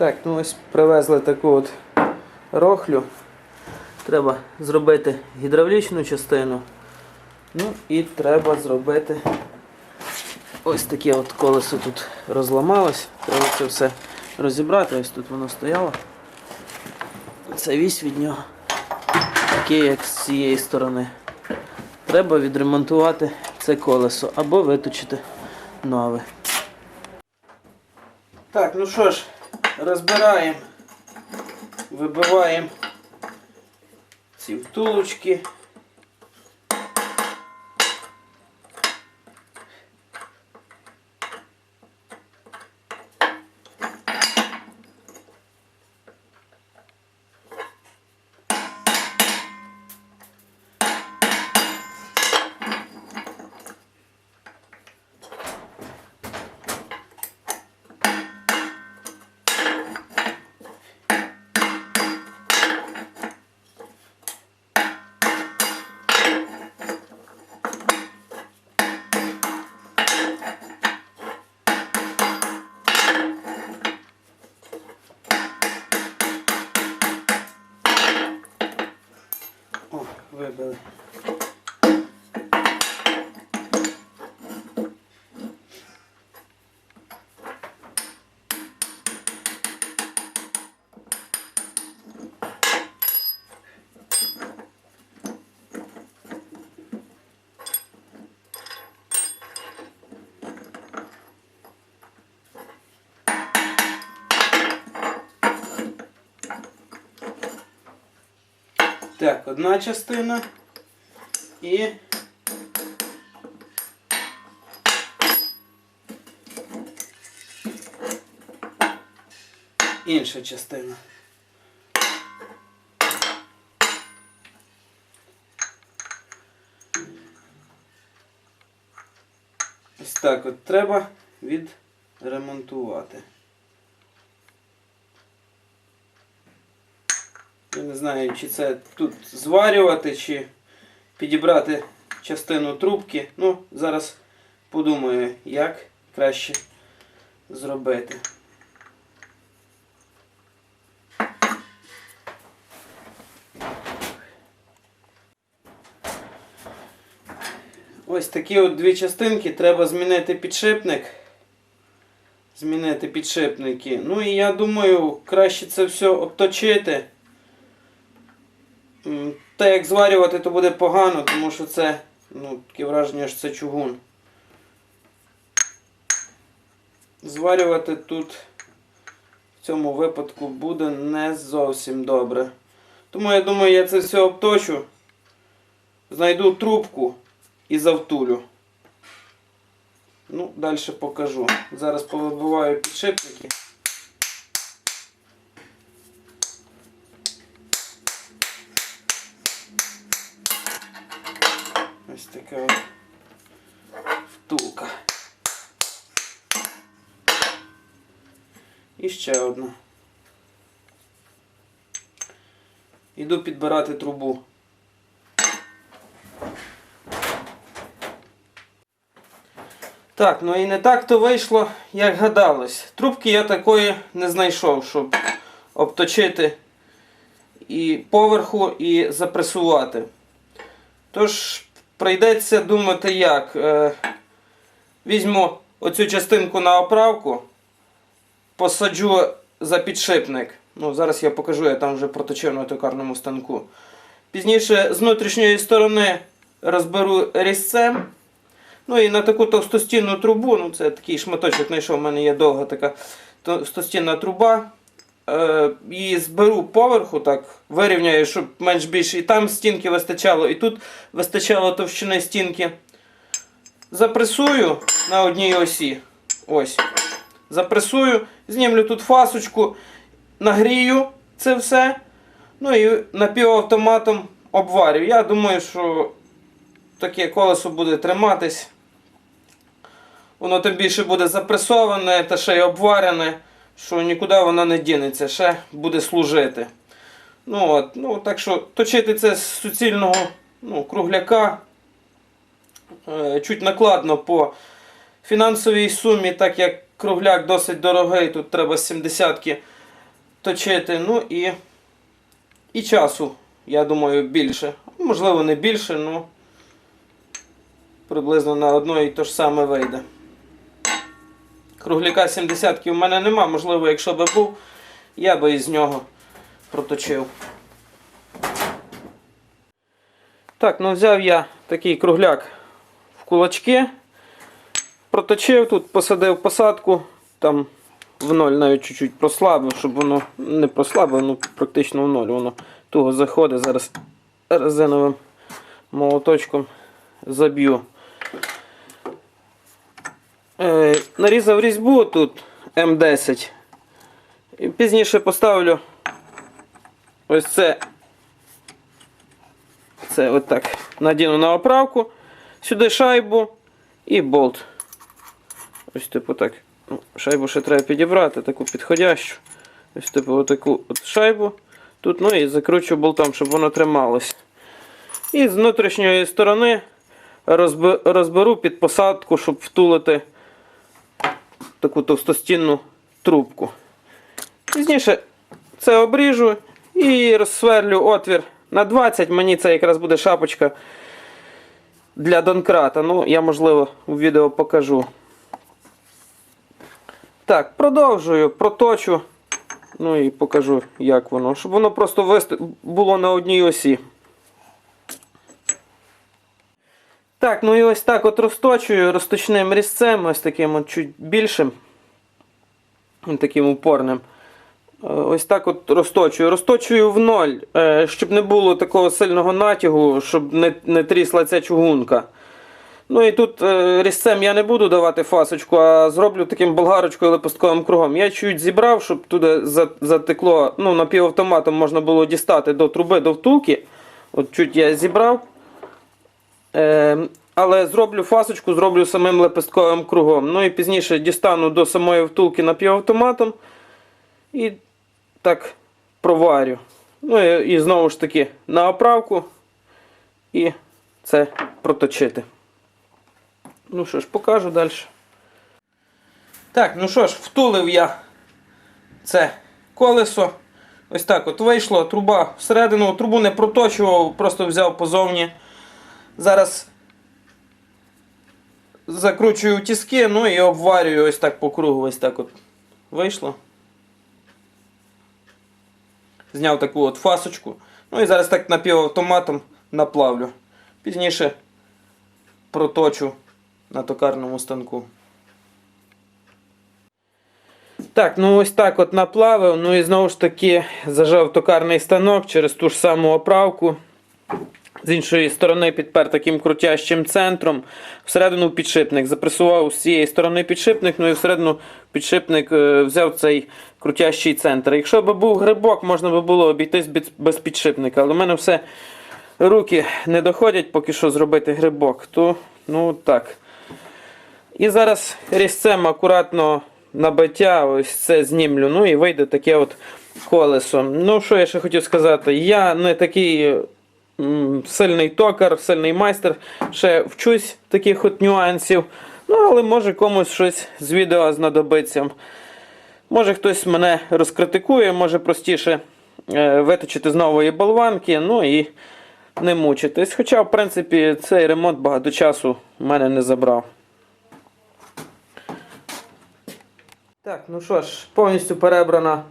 Ось привезли таку от рохлю. Треба зробити гідравлічну частину. Ну і треба зробити ось таке от колесо тут розламалось. Треба це все розібрати. Ось тут воно стояло. Це вісь від нього. Таке, як з цієї сторони. Треба відремонтувати це колесо або виточити нове. Так, ну що ж, розбираємо, вибиваємо ці втулочки. Так, одна частина і інша частина. Ось так от треба відремонтувати. Я не знаю, чи це тут зварювати, чи підібрати частину трубки. Ну, зараз подумаю, як краще зробити. Ось такі от дві частинки. Треба змінити підшипник. Змінити підшипники. Ну і я думаю, краще це все обточити. Та як зварювати, то буде погано, тому що це, ну, таке враження, що це чугун. Зварювати тут в цьому випадку буде не зовсім добре. Тому я думаю, я це все обточу, знайду трубку і завтулю. Ну, далі покажу. Зараз повибиваю підшипники. Така втулка. І ще одна. Іду підбирати трубу. Так, ну і не так то вийшло, як гадалось. Трубки я такої не знайшов, щоб обточити і поверху, і запресувати. Тож, прийдеться думати як. Е, візьму оцю частинку на оправку, посаджу за підшипник. Ну, зараз я покажу, я там вже проточив на токарному станку. Пізніше з внутрішньої сторони розберу різцем. Ну і на таку товстостінну трубу, ну це такий шматочок знайшов, у мене є довга така товстостінна труба. Е, і зберу поверху, так, вирівняю, щоб менш більше і там стінки вистачало, і тут вистачало товщини стінки. Запресую на одній осі. Ось. Запресую, знімлю тут фасочку, нагрію це все. Ну і напівавтоматом обварю. Я думаю, що таке колесо буде триматись. Воно тим більше буде запресоване та ще й обварене, що нікуди воно не дінеться, ще буде служити. Ну, от, ну, Так що точити це з суцільного ну, кругляка е, чуть накладно по фінансовій сумі, так як кругляк досить дорогий, тут треба 70-ки точити. Ну і, і часу, я думаю, більше. Можливо, не більше, ну приблизно на одно і те ж саме вийде. Кругляка 70 в мене нема, можливо, якщо би був, я би із нього проточив. Так, ну взяв я такий кругляк в кулачки, проточив тут, посадив посадку, там в ноль навіть чуть-чуть прослабив, щоб воно не прослабив, ну практично в ноль. Воно туго заходить. Зараз резиновим молоточком заб'ю. Е, нарізав різьбу тут М10. І пізніше поставлю ось це. Це отак. Надіну на оправку. Сюди шайбу і болт. Ось типу так. Ну, Шайбу ще треба підібрати, таку підходящу. Ось типу отаку от шайбу. Тут, ну і закручу болтом, щоб воно трималось. І з внутрішньої сторони розберу під посадку, щоб втулити таку товстостінну трубку. Пізніше це обріжу і розсверлю отвір на 20. Мені це якраз буде шапочка для донкрата. Ну, я, можливо, у відео покажу. Так, продовжую, проточу. Ну і покажу, як воно. Щоб воно просто було на одній осі. Так, ну і ось так от розточую розточним різцем, ось таким от чуть більшим. Таким упорним. Е, Ось так от розточую. Розточую в ноль, е, щоб не було такого сильного натягу, щоб не, не трісла ця чугунка. Ну і тут е, різцем я не буду давати фасочку, а зроблю таким болгарочкою лепестковим кругом. Я чуть зібрав, щоб туди затекло, ну, напівавтоматом можна було дістати до труби, до втулки. От чуть я зібрав. Е, але зроблю фасочку, зроблю самим лепестковим кругом. Ну і пізніше дістану до самої втулки напівавтоматом і так проварю. Ну і, і знову ж таки на оправку і це проточити. Ну що ж, покажу далі. Так, ну що ж, втулив я це колесо. Ось так от вийшло, труба всередину, трубу не проточував, просто взяв позовні. Зараз закручую тіски, ну і обварюю ось так по кругу, ось так от вийшло. Зняв таку от фасочку. Ну і зараз так напівавтоматом наплавлю. Пізніше проточу на токарному станку. Так, ну ось так от наплавив. Ну і знову ж таки зажав токарний станок через ту ж саму оправку. З іншої сторони підпер таким крутящим центром. Всередину підшипник. Запресував з цієї сторони підшипник, ну і всередину підшипник е, взяв цей крутящий центр. Якщо б був грибок, можна би було обійтись без, підшипника. Але в мене все руки не доходять поки що зробити грибок. То, ну так. І зараз різцем акуратно набиття ось це знімлю. Ну і вийде таке от колесо. Ну, що я ще хотів сказати? Я не такий сильний токар, сильний майстер. Ще вчусь таких от нюансів. Ну, але може комусь щось з відео знадобиться. Може хтось мене розкритикує, може простіше е, виточити з нової болванки, ну і не мучитись. Хоча, в принципі, цей ремонт багато часу в мене не забрав. Так, ну що ж, повністю перебрана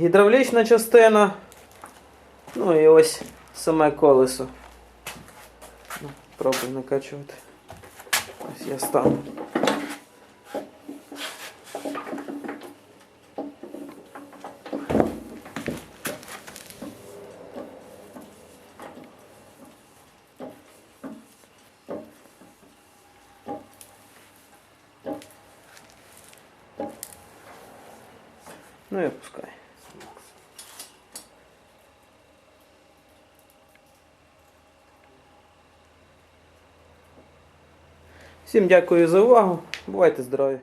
гідравлічна частина. Ну і ось саме колесо. Ну, Пробуй накачувати. Ось я стану. Ну і опускай. Всім дякую за увагу. Бувайте здорові!